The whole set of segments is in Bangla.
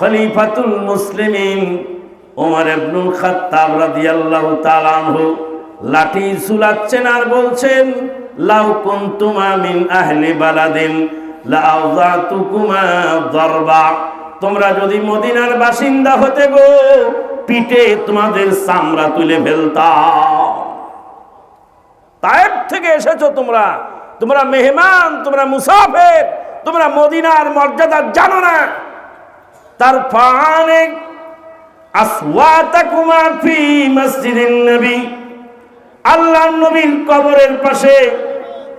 খলিফাতুল মুসলিমিন ওমর ইবনুল খাত্তাব রাদিয়াল্লাহু তাআলা আনহু লাঠি ঝুলাচ্ছেন আর বলছেন, লাউ কুনতুমা মিন আহলি বালাদিন লাউযাতুকুমা দরবা। তোমরা যদি মদিনার বাসিন্দা হতে গো, পিঠে তোমাদের চামড়া তুলে ফেলতাম তায়েব থেকে এসেছ তোমরা। তোমরা মেহমান, তোমরা মুসাফের, তোমরা মদিনার মর্যাদা জানো না। তার ফানে আসওয়াতাকুমা ফি মসজিদিন নবী। নবীর কবরের পাশে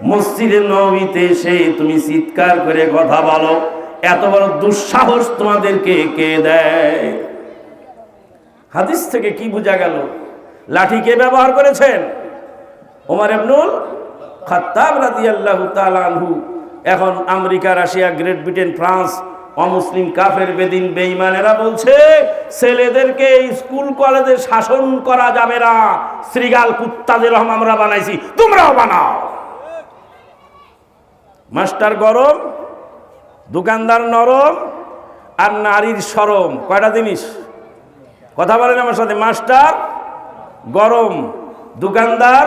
মসজিদের নবীতে এসে তুমি চিৎকার করে কথা বলো। এত বড় দুঃসাহস তোমাদেরকে কে দেয়? হাদিস থেকে কি বোঝা গেল? লাঠি কে ব্যবহার করেছেন? ওমর ইবনুল খাত্তাব রাদিয়াল্লাহু তাআলা আনহু। এখন America, Russia, Great Britain, France অমুসলিম কাফের বেদিন বেঈমানেরা বলছে, ছেলেদেরকে স্কুল কলেজে শাসন করা যাবে না। শ্রীগাল কুত্তাদের রহম আমরা বানাইছি, তোমরাও বানাও। মাস্টার গরম, দোকানদার নরম, আর নারীর সরম, কয়টা জিনিস? কথা বলেন আমার সাথে, মাস্টার গরম, দোকানদার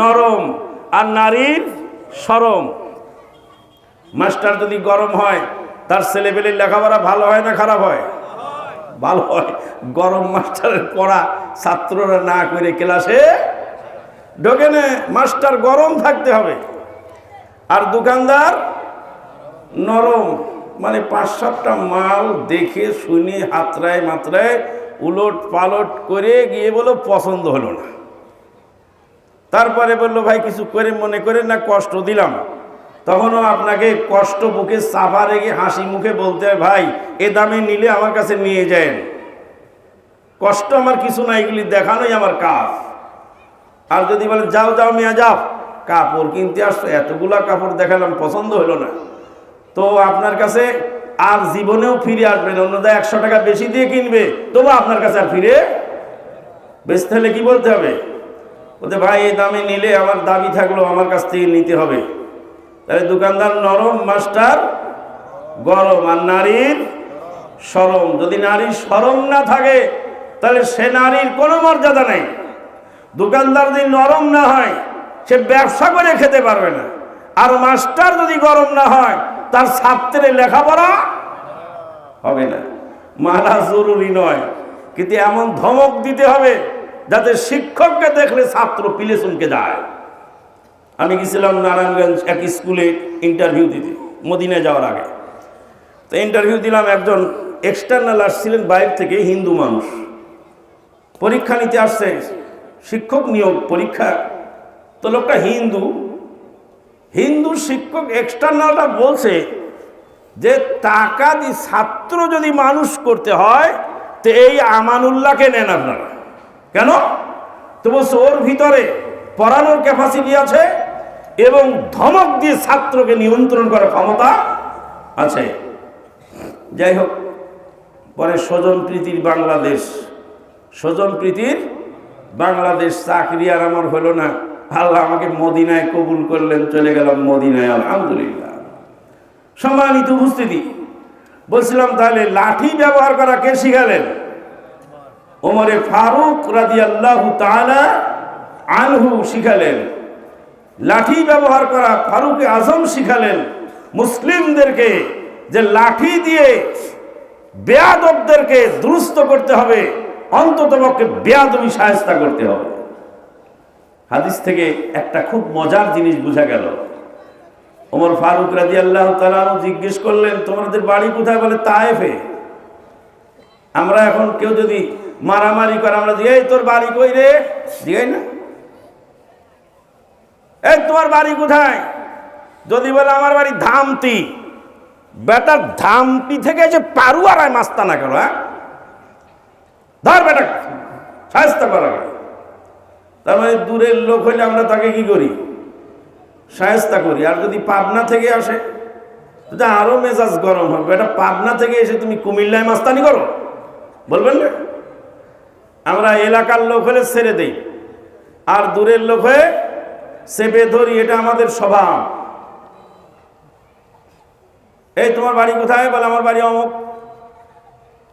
নরম, আর নারীর সরম। মাস্টার যদি গরম হয় তার ছেলেপেলের লেখাপড়া ভালো হয় না খারাপ হয়? ভালো হয়। গরম মাস্টারের পড়া ছাত্ররা না করে ক্লাসে ঢোকে মাস্টার গরম থাকতে হবে। আর দোকানদার নরম। মানে পাঁচ সাতটা মাল দেখে, শুনে হাতরায় মাত্রায় উলট পালট করে গিয়ে বলো পছন্দ হলো না। তারপরে বলল, ভাই, কিছু করে মনে করে না, কষ্ট দিলাম। তখনও আপনাকে কষ্ট বুকে চাপা রেখে হাসি মুখে বলতে হয়, ভাই, এ দামে নিলে আমার কাছে নিয়ে যায় কষ্ট আমার কিছু না এগুলি দেখানোই আমার কাজ। আর যদি বলে যাও যাও, মেয়া, যাও। কাপড় কিনতে আসছো, এতগুলা কাপড় দেখালাম, পছন্দ হলো না। তো আপনার কাছে আর জীবনেও ফিরে আসবেন না। অন্যদের একশো টাকা বেশি দিয়ে কিনবে, তবু আপনার কাছে আর ফিরে বেচতে হলে কি বলতে হবে? বলতে, ভাই এই দামে নিলে আমার দাবি থাকল, আমার কাছ থেকে নিতে হবে। তাহলে দোকানদার নরম, মাস্টার, গরম, আর নারীর সরম। যদি নারীর সরম না থাকে, তাহলে সে নারীর কোনো মর্যাদা নেই। দোকানদার যদি নরম না হয়, সে ব্যবসা করে খেতে পারবে না। আর মাস্টার যদি গরম না হয়, তার ছাত্রের লেখাপড়া হবে না। মারা জরুরি নয়, কিন্তু এমন ধমক দিতে হবে, যাতে শিক্ষককে দেখলে ছাত্র পিলে চমকে যায়। আমি গেছিলাম নারায়ণগঞ্জ এক স্কুলে ইন্টারভিউ দিতে, মদিনায় যাওয়ার আগে। তো ইন্টারভিউ দিলাম একজন এক্সটার্নাল আসছিলেন বাইরে থেকে, হিন্দু মানুষ। পরীক্ষা নিতে আসছে, শিক্ষক নিয়োগ পরীক্ষা। তো লোকটা হিন্দু। হিন্দু শিক্ষক এক্সটার্নালটা বলছে যে, টাকা দিয়ে ছাত্র যদি মানুষ করতে হয়, তো এই আমানুল্লাহকে নেন আপনারা। কেন? তো বলছে, ওর ভিতরে পড়ানোর ক্যাপাসিটি আছে এবং ধমক দিয়ে ছাত্রকে নিয়ন্ত্রণ করার ক্ষমতা আছে। যাই হোক, পরে স্বজন প্রীতির বাংলাদেশ। স্বজন প্রীতির বাংলাদেশ চাকরি আর আমার হলো না। আল্লাহ আমাকে মদিনায় কবুল করলেন, চলে গেলাম মদিনায়, আলহামদুলিল্লাহ। সম্মানিত উপস্থিতি, বলছিলাম তাহলে লাঠি ব্যবহার করা কে শিখালেন? ওমরে ফারুক রাজি আল্লাহ আনহু শিখালেন। লাঠি ব্যবহার করা ফারুক আজম শিখালেন মুসলিমদেরকে যে লাঠি দিয়ে বেয়াদবদেরকে দুরুস্ত করতে হবে, অন্তত পক্ষে বেয়াদবি সাহেস্তা করতে হবে। হাদিস থেকে একটা খুব মজার জিনিস বোঝা গেল। ওমর ফারুক রাজি আল্লাহ তালু জিজ্ঞেস করলেন, তোমাদের বাড়ি কোথায়? বলে, তায়েফে। আমরা এখন কেউ যদি মারামারি করে, আমরা দিয়ে তোর বাড়ি কই রে? দিই না। এই, তোমার বাড়ি কোথায়? যদি বলে আমার বাড়ি ধামতি বেটার ধামতি থেকে যে পারুয়ারায় মাস্তানা করো হ্যাঁ? ধর বেটা, সাহায্য করা তার মানে দূরের লোক হইলে আমরা তাকে কি করি? সাহেস্তা করি। আর যদি পাবনা থেকে আসে আরও মেজাজ গরম হবে। এটা পাবনা থেকে এসে তুমি কুমিল্লায় মাস্তানি করো। বলবেন না? আমরা এলাকার লোক হলে ছেড়ে দেই। আর দূরের লোক হয়ে চেপে ধরি, এটা আমাদের স্বভাব। এই, তোমার বাড়ি কোথায়? বলে, আমার বাড়ি অমুক।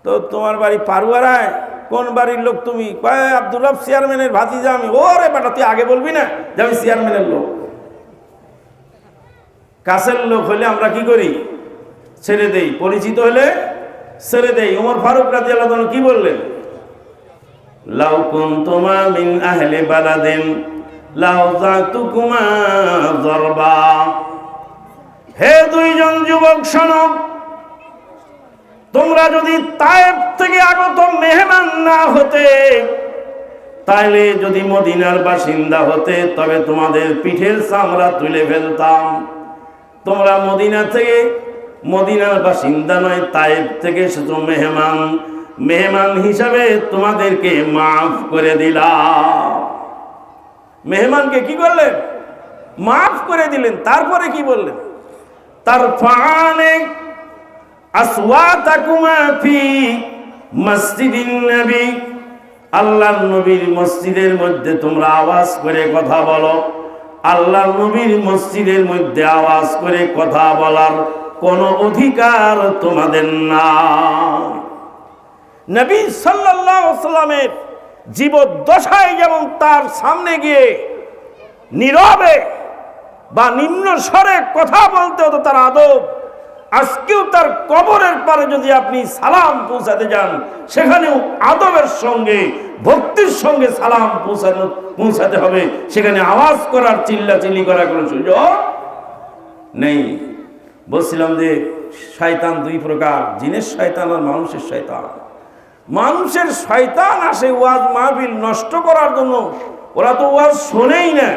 তো তোমার বাড়ি পারুয়ারায়? কোন বাড়ির লোক তুমি? কয় আব্দুল রব চেয়ারম্যানের ভাতিজা আমি। ওরে বেটা, তুই আগে বলবি না যে আমি চেয়ারম্যানের লোক? কাছের লোক হলে আমরা কি করি? ছেড়ে দেই। পরিচিত হলে ছেড়ে দেই। ওমর ফারুক রাজি আল্লাহ কি বললেন? লাউ কুনতুমা মিন আহলি বালাদিন। হে দুইজন যুবক, শোনো। তোমরা যদি তায়েব থেকে আগত মেহমান না হতে, তাইলে যদি মদিনার বাসিন্দা হতে, তবে তোমাদের পিঠের চামড়া তুলে ফেলতাম। তোমরা মদিনা থেকে, মদিনার বাসিন্দা নয়, তায়েব থেকে শুধু মেহমান। মেহমান হিসাবে তোমাদেরকে মাফ করে দিলাম। মেহমানকে কি করলেন? মাফ করে দিলেন। তারপরে কি বললেন? তার ফানে নবী। আল্লাহর নবীর মসজিদের মধ্যে তোমরা আওয়াজ করে কথা বলো। আল্লাহর নবীর মসজিদের মধ্যে আওয়াজ করে কথা বলার কোনো অধিকার তোমাদের না নবী সাল্লাল্লাহু সাল্লামের জীবদ্দশায় যেমন তার সামনে গিয়ে নীরবে বা নিম্ন স্বরে কথা বলতে হতো তার আদব, আজকেও তার কবরের পারে যদি আপনি সালাম পৌঁছাতে যান, সেখানেও আদবের সঙ্গে, ভক্তির সঙ্গে সালাম পৌঁছানো, পৌঁছাতে হবে। সেখানে আওয়াজ করার চিল্লা চিল্লি করার কোনো সুযোগ নেই। বলছিলাম যে, শয়তান দুই প্রকার, জিনের শয়তান আর মানুষের শয়তান। মানুষের শয়তান আসে ওয়াজ মাহফিল নষ্ট করার জন্য। ওরা তো ওয়াজ শোনেই না।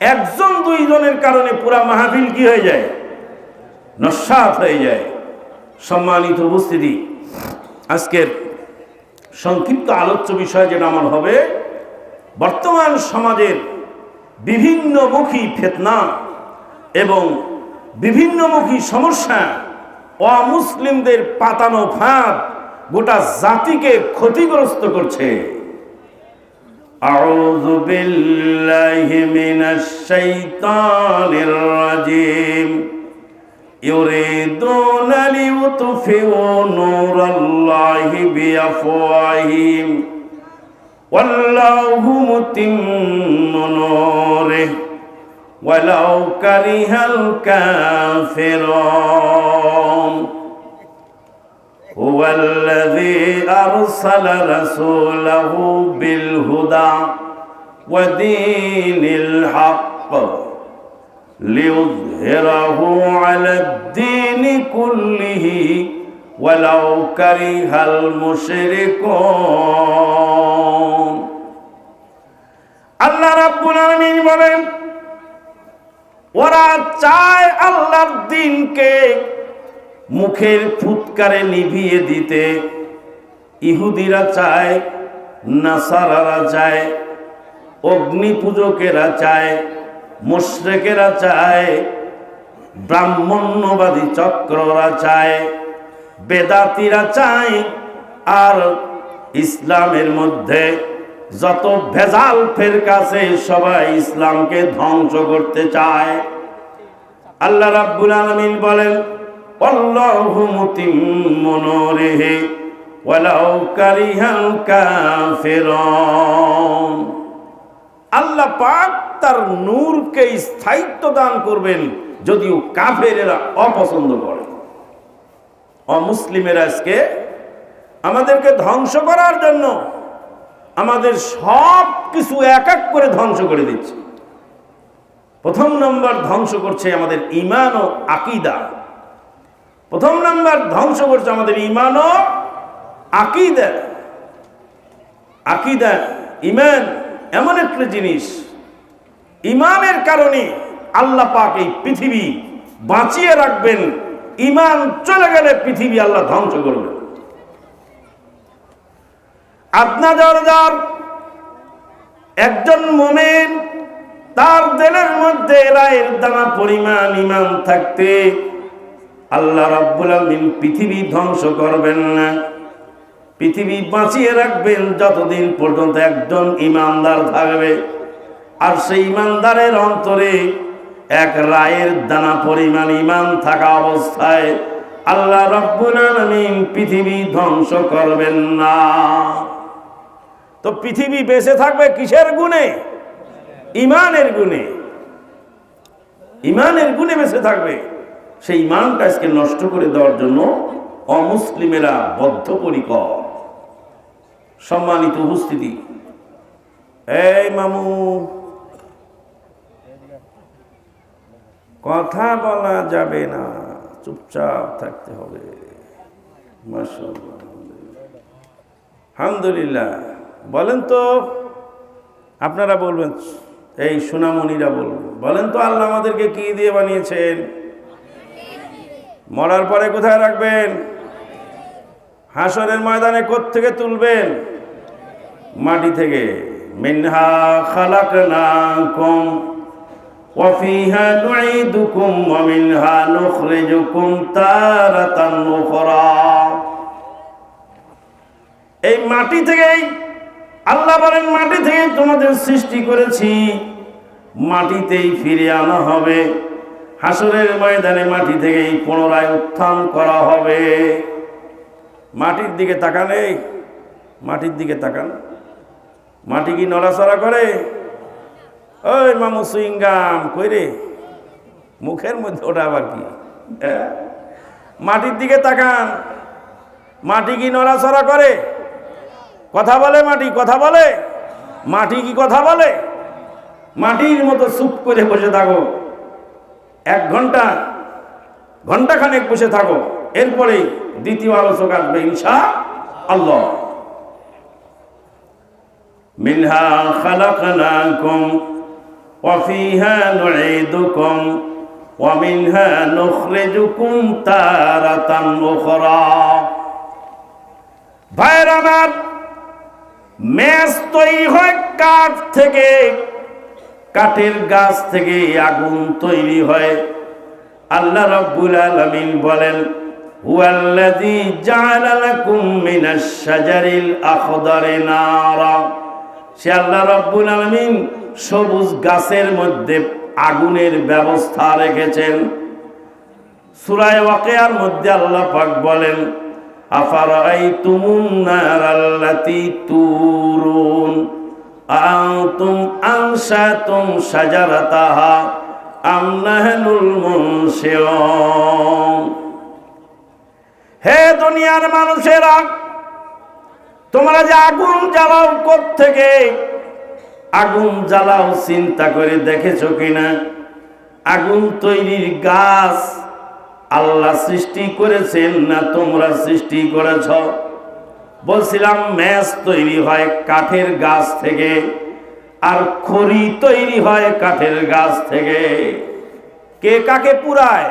একজন, দুইজনের কারণে পুরা মাহফিল কি হয়ে যায়? নস্বাত হয়ে যায়। সম্মানিত উপস্থিতি, আজকের সংক্ষিপ্ত আলোচ্য বিষয় যেটা আমার হবে, বর্তমান সমাজের বিভিন্নমুখী ফেতনা এবং বিভিন্নমুখী সমস্যা, অমুসলিমদের পাতানো ফাঁদ গোটা জাতিকে ক্ষতিগ্রস্ত করছে أعوذ بالله من الشيطان الرجيم يريدون ليطفئوا نور الله بأفواههم والله متم نوره ولو كره الكافرون هو الذي أرسل رسوله بالهدى ودين الحق ليظهره على الدين كله ولو كره المشركون আল্লাহ রাব্বুল আলামিন বলেন ওরা চায় আল্লাহর দিনকে মুখের ফুৎকারে নিভিয়ে দিতে। ইহুদিরা চায়, নাসারারা চায় অগ্নি পূজকেরা চায়, মুশ্রেকেরা চায়, ব্রাহ্মণ্যবাদী চক্ররা চায়। বেদাতিরা চায় আর ইসলামের মধ্যে যত ভেজাল ফের কাছে সবাই ইসলামকে ধ্বংস করতে চায়। আল্লাহ রাব্বুল আলামিন বলেন আল্লাহু মুতিম্মু নূরিহি ওয়ালাউ কারিহাল কাফিরুন। আল্লাহ পাক তার নূরকে স্থায়িত্ব দান করবেন যদিও কাফেরেরা অপছন্দ করে। অমুসলিমেরা আজকে আমাদেরকে ধ্বংস করার জন্য আমাদের সব কিছু এক এক করে ধ্বংস করে দিচ্ছে। প্রথম নম্বর ধ্বংস করছে আমাদের ইমান ও আকিদা। প্রথম নাম্বার, ধ্বংস করছে আমাদের ইমান ও আকিদা। আকিদা, ইমান এমন একটা জিনিস। ইমানের কারণে আল্লাহ পাক এই পৃথিবী বাঁচিয়ে রাখবেন। ইমান চলে গেলে পৃথিবী আল্লাহ ধ্বংস করবেন আপনা জর্দার একজন মোমেন, তার দেলের মধ্যে রায়ের দানা পরিমাণ ইমান থাকতে আল্লাহ রাব্বুল আলামিন পৃথিবী ধ্বংস করবেন না। পৃথিবী বাঁচিয়ে রাখবেন যতদিন পর্যন্ত একজন ইমানদার থাকবে। আর সেই ইমানদারের অন্তরে এক রায়ের দানা পরিমাণ ইমান থাকা অবস্থায় আল্লাহ রব্বুল আলামিন পৃথিবী ধ্বংস করবেন না। তো পৃথিবী বেঁচে থাকবে কিসের গুণে? ইমানের গুণে। ইমানের গুণে বেঁচে থাকবে। সেই ইমানটা আজকে নষ্ট করে দেওয়ার জন্য অমুসলিমেরা বদ্ধপরিকর। সম্মানিত উপস্থিতি। এই মামু। কথা বলা যাবে না, চুপচাপ থাকতে হবে। আলহামদুলিল্লাহ। বলেন তো, আপনারা বলবেন, এই সোনামণিরা বলবেন, বলেন তো আল্লাহ আমাদেরকে কি দিয়ে বানিয়েছেন? মরার পরে কোথায় রাখবেন হাসরের ময়দানে থেকে তুলবেন মাটি থেকে মিনহা খালাকনাকুম وفيها نعيدكم ومنها نخرجكم تارة أخرى এই মাটি থেকেই আল্লাহ বলেন মাটি থেকে তোমাদের সৃষ্টি করেছি মাটিতেই ফিরে আনা হবে হাসরের ময়দানে মাটি থেকেই পুনরায় উত্থান করা হবে। মাটির দিকে তাকান মাটির দিকে তাকান। মাটি কি নড়াচড়া করে? ওই মামু সুইংগাম, কই রে? মুখের মধ্যে ওটা আবার কি? হ্যাঁ? মাটির দিকে তাকান। মাটি কি নড়াচড়া করে? কথা বলে মাটি, কথা বলে? মাটি কি কথা বলে? মাটির মতো চুপ করে বসে থাকো। এক ঘণ্টা ঘণ্টা খানেক বসে থাকো এরপরে দ্বিতীয় আলোচক আসবে ইনশা আল্লাহ মিনহা খালাকনাকুম, ওয়া ফিহা নুঈদুকুম, ওয়া মিনহা নুখরিজুকুম তারাতান উখরা। ভাইরা আমার, ম্যাচ তৈরি হয় কাঠ থেকে? কাঠের গাছ থেকে আগুন তৈরি হয়। আল্লাহ রব্বুল আলামিন বলেন সে আল্লাহ আলামিন সবুজ গাছের মধ্যে আগুনের ব্যবস্থা রেখেছেন। ওয়াকিয়ার মধ্যে আল্লাহ পাক বলেন আফারাইতুমুন নারাল্লাতী তুরুন? হে দুনিয়ার মানুষেরা, তোমরা যে আগুন জ্বালাও থেকে আগুন জ্বালাও চিন্তা করে দেখেছ কিনা? আগুন তৈরির গাছ আল্লাহ সৃষ্টি করেছেন না তোমরা সৃষ্টি করেছ? বলছিলাম ম্যাচ তৈরি হয় কাঠের গাছ থেকে আর খড়ি তৈরি হয় কাঠের গাছ থেকে। কে কাকে পুরায়?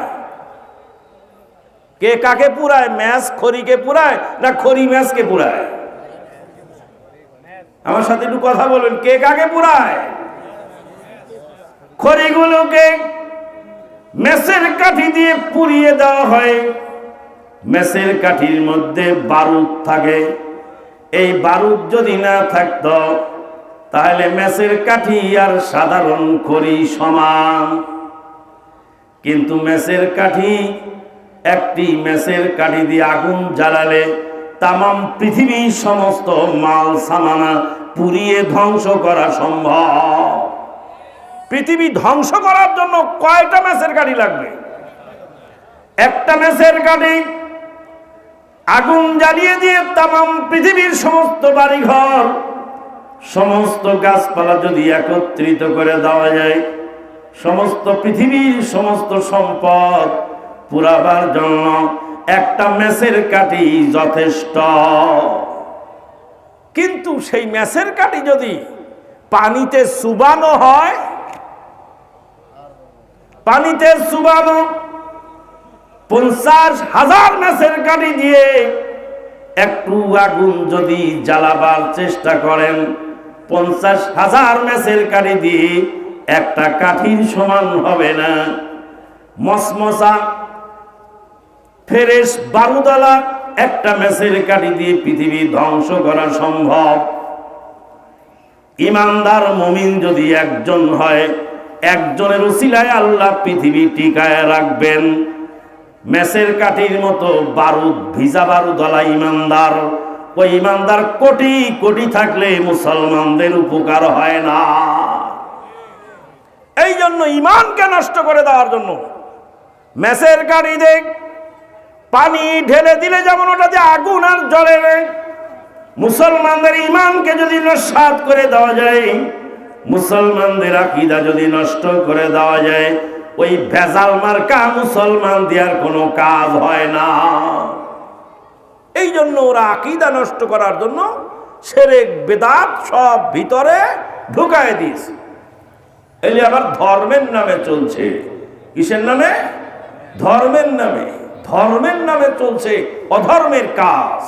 কে কাকে পুরায়? ম্যাচ খড়িকে পুরায় না খড়ি ম্যাচকে পুরায়? আমার সাথে একটু কথা বলবেন, কে কাকে পুরায়? খড়িগুলোকে মেসের কাঠি দিয়ে পুড়িয়ে দেওয়া হয়। মেসের কাঠির মধ্যে বারুদ থাকে। এই বারুদ যদি না থাকত, তাহলে মেসের কাঠি আর সাধারণ খড়ি সমান। কিন্তু মেসের কাঠি, একটি মেসের কাঠি দিয়ে আগুন জ্বালালে তামাম পৃথিবীর সমস্ত মাল সামানা পুড়িয়ে ধ্বংস করা সম্ভব। পৃথিবী ধ্বংস করার জন্য কয়টা ম্যাচের গাড়ি লাগবে? একটা ম্যাচের গাড়ি আগুন জ্বালিয়ে দিয়ে তামাম পৃথিবীর সমস্ত বাড়িঘর, সমস্ত গাছপালা যদি একত্রিত করে দেওয়া যায়, সমস্ত পৃথিবীর সমস্ত সম্পদ পুরাবার জন্য একটা মেসের কাঠি যথেষ্ট। কিন্তু সেই মেসের কাঠি যদি পানিতে চুবানো হয়, পানিতে চুবানো পঞ্চাশ হাজার মেসের কাঠি দিয়ে একটু আগুন যদি জ্বালাবার চেষ্টা করেন, পঞ্চাশ হাজার মেসের কাঠি দিয়ে একটা কাঠির সমান হবে না। মসমসা, ফেরেশ বারুদালা একটা মেসের কাঠি দিয়ে পৃথিবী ধ্বংস করা সম্ভব। ইমানদার মমিন যদি একজন হয়, একজনের উসিলায় আল্লাহ পৃথিবী টিকায় রাখবেন। মেসের কাঠির মতো বারুদ, ভিজা বারুদ হলা ইমানদার। ওই ইমানদার কোটি কোটি থাকলে মুসলমানদের উপকার হয় না। এই জন্য ইমানকে নষ্ট করে দেওয়ার জন্য মেসের গাড়ি দেখ, পানি ঢেলে দিলে যেমন ওটাতে আগুন আর জ্বলে না। মুসলমানদের ইমানকে যদি নস্বাত করে দেওয়া যায়, মুসলমানদের আকিদা যদি নষ্ট করে দেওয়া যায় ওই ভেজাল মার্কা মুসলমান দেওয়ার কোনো কাজ হয় না। এই জন্য ওরা আকিদা নষ্ট করার জন্য সেরেক, বেদাত সব ভিতরে ঢুকায় দিয়েছে। এই আবার ধর্মের নামে চলছে। কিসের নামে? ধর্মের নামে। ধর্মের নামে চলছে অধর্মের কাজ।